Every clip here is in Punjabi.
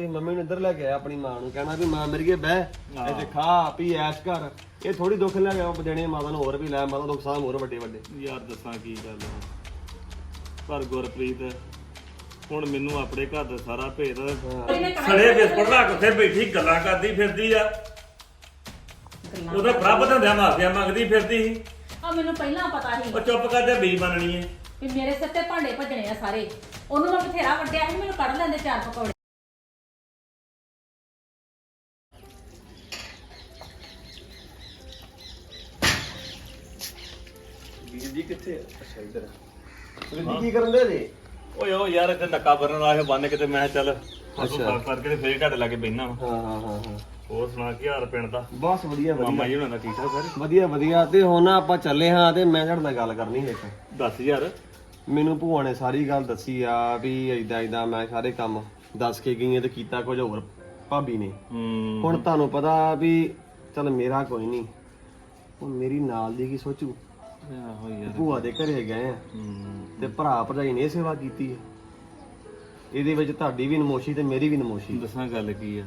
ਤੇ ਮੰਮੀ ਨੂੰ ਇੱਧਰ ਲੈ ਕੇ ਆਇਆ ਆਪਣੀ ਮਾਂ ਨੂੰ ਕਹਿਣਾ ਵੀ ਮਾਂ ਮੇਰੀਏ ਬਹਿ ਇੱਥੇ ਖਾ ਪੀ ਐਸ਼ ਕਰ। ਇਹ ਥੋੜੀ ਦੁੱਖ ਲੈ ਕੇ ਆਪ ਦੇਣੇ ਮਾਤਾ ਨੂੰ ਹੋਰ ਵੀ ਲੈ ਮਾਤਾ ਨੁਕਸਾਨ ਹੋਰ ਵੱਡੇ ਵੱਡੇ। ਯਾਰ ਦੱਸਾਂ ਕੀ ਗੱਲ ਆ। ਪਰ ਗੁਰਪ੍ਰੀਤ ਹੁਣ ਮੈਨੂੰ ਆਪਣੇ ਘਰ ਦਾ ਸਾਰਾ ਭੇਦ ਸੜੇ ਬਿਸਕੁਟ ਲਾ ਕੇ ਉੱਥੇ ਬੈਠੀ ਗੱਲਾਂ ਕਰਦੀ ਫਿਰਦੀ ਆ। ਉਹਦਾ ਪ੍ਰਭ ਧੰਦਿਆ ਮਾਫੀਆ ਮੰਗਦੀ ਫਿਰਦੀ ਸੀ। ਆ ਮੈਨੂੰ ਪਹਿਲਾਂ ਪਤਾ ਸੀ। ਉਹ ਚੁੱਪ ਕਰਦੇ ਬੀ ਬਣਨੀ ਏ ਵੀ ਮੇਰੇ ਸਿਰ ਤੇ ਭਾਂਡੇ ਭੱਜਣੇ ਆ ਸਾਰੇ। ਉਹਨੂੰ ਮੈਂ ਬਥੇਰਾ ਵੱਡਿਆ ਸੀ ਮੈਨੂੰ ਕੱਢ ਲੈਂਦੇ ਚਾਰ ਪਕੌੜੇ। ਜੀ ਕਿੱਥੇ ਅੱਛਾ ਇੱਧਰ ਜੀ ਕੀ ਕਰਨ ਦੇ ਜੀ? ਓਏ ਓ ਯਾਰ ਇੱਥੇ ਨੱਕਾ ਬਰਨ ਵਾਲਾ ਬੰਨ ਕੇ ਤੇ ਮੈਂ ਕਿਹਾ ਚੱਲ ਅੱਛਾ। ਕਰਕੇ ਤੇ ਫੇਰ ਢੱਡ ਲਾ ਕੇ ਬੈਠਾ ਹਾਂ ਹਾਂ ਹਾਂ ਹਾਂ। ਹੋਰ ਸੁਣਾ ਕੀ ਹਾਲ ਪਿੰਡ ਦਾ? ਬਸ ਵਧੀਆ ਮਾਮਾ ਵਧੀਆ ਜੀ ਹੁਣਾਂ ਦਾ ਠੀਕ ਠਾਕ ਸਾਰੇ? ਵਧੀਆ ਵਧੀਆ। ਤੇ ਹੁਣ ਨਾ ਆਪਾਂ ਚੱਲੇ ਹਾਂ ਤੇ ਮੈਂ ਤੁਹਾਡੇ ਨਾਲ ਗੱਲ ਕਰਨੀ ਹੈ ਇੱਕ। ਦੱਸ ਯਾਰ। ਮੈਨੂੰ ਭੂਆ ਨੇ ਸਾਰੀ ਗੱਲ ਦੱਸੀ ਆ ਵੀ ਏਦਾਂ ਏਦਾਂ ਮੈਂ ਸਾਰੇ ਕੰਮ ਦੱਸ ਕੇ ਗਈ ਆ ਤੇ ਕੀਤਾ ਕੁਝ ਹੋਰ ਭਾਬੀ ਨੇ। ਹੂੰ। ਹੁਣ ਤੁਹਾਨੂੰ ਪਤਾ ਵੀ ਚਲ ਮੇਰਾ ਕੋਈ ਨਹੀਂ। ਹੁਣ ਮੇਰੀ ਨਾਲ ਦੀ ਕੀ ਸੋਚੂ? ਆਹੋ ਯਾਰ। ਭੂਆ ਦੇ ਘਰੇ ਗਏ ਆ ਹੂੰ। ਤੇ ਭਰਾ ਭਰਜਾਈ ਨੇ ਇਹ ਸੇਵਾ ਕੀਤੀ ਹੈ ਇਹਦੇ ਵਿੱਚ ਤੁਹਾਡੀ ਵੀ ਨਮੋਸ਼ੀ ਤੇ ਮੇਰੀ ਵੀ ਨਮੋਸ਼ੀ। ਦੱਸਾਂ ਗੱਲ ਕੀ ਆ?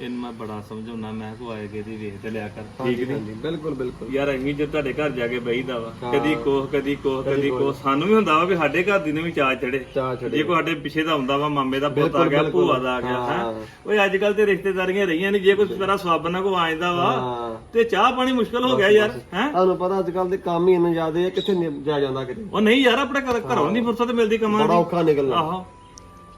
ਇਹਨੂੰ ਮੈਂ ਬੜਾ ਸਮਝਾਉਣਾ ਮੈਂ ਕੋ ਆਏ ਕੇ ਦੀ ਵੇਖ ਤੇ ਲਿਆ ਕਰ। ਠੀਕ ਨਹੀਂ ਬਿਲਕੁਲ ਬਿਲਕੁਲ। ਯਾਰ ਅਸੀਂ ਜੇ ਤੁਹਾਡੇ ਘਰ ਜਾ ਕੇ ਬਈਦਾ ਵਾ ਕਦੀ ਕੋਹ ਕਦੀ ਕੋਹ ਕਦੀ ਕੋਹ। ਸਾਨੂੰ ਵੀ ਹੁੰਦਾ ਵਾ ਵੀ ਸਾਡੇ ਘਰ ਦੀ ਨੂੰ ਵੀ ਚਾਹ ਚੜੇ ਚਾਹ ਚੜੇ ਜੇ ਕੋਈ ਸਾਡੇ ਪਿੱਛੇ ਦਾ ਹੁੰਦਾ ਵਾ ਮਾਮੇ ਦਾ ਪੁੱਤ ਆ ਗਿਆ। ਭੂਆ ਦਾ ਆ ਗਿਆ ਹੈ। ਓਏ ਅੱਜ ਕੱਲ ਤੇ ਰਿਸ਼ਤੇਦਾਰੀਆਂ ਰਹੀਆਂ ਨਹੀਂ ਜੇ ਕੋਈ ਤੇਰਾ ਸਵਾਬ ਨਾ ਕੋ ਆਇਂਦਾ ਵਾ ਤੇ ਚਾਹ ਪਾਣੀ ਮੁਸ਼ਕਲ ਹੋ ਗਿਆ ਯਾਰ ਹੈ? ਤੁਹਾਨੂੰ ਪਤਾ ਅੱਜ ਕੱਲ ਦੇ ਕੰਮ ਹੀ ਇੰਨੇ ਜ਼ਿਆਦੇ ਆ ਕਿੱਥੇ ਜਾ ਜਾਂਦਾ ਕਿਤੇ। ਉਹ ਨਹੀਂ ਯਾਰ ਆਪਣੇ ਘਰ ਘਰੋਂ ਨਹੀਂ ਫੁਰਸਤ ਮਿਲਦੀ ਕਮਾਂ ਬੜਾ ਦੀ ਔਖਾ ਨਿਕਲਣਾ। ਆਹੋ।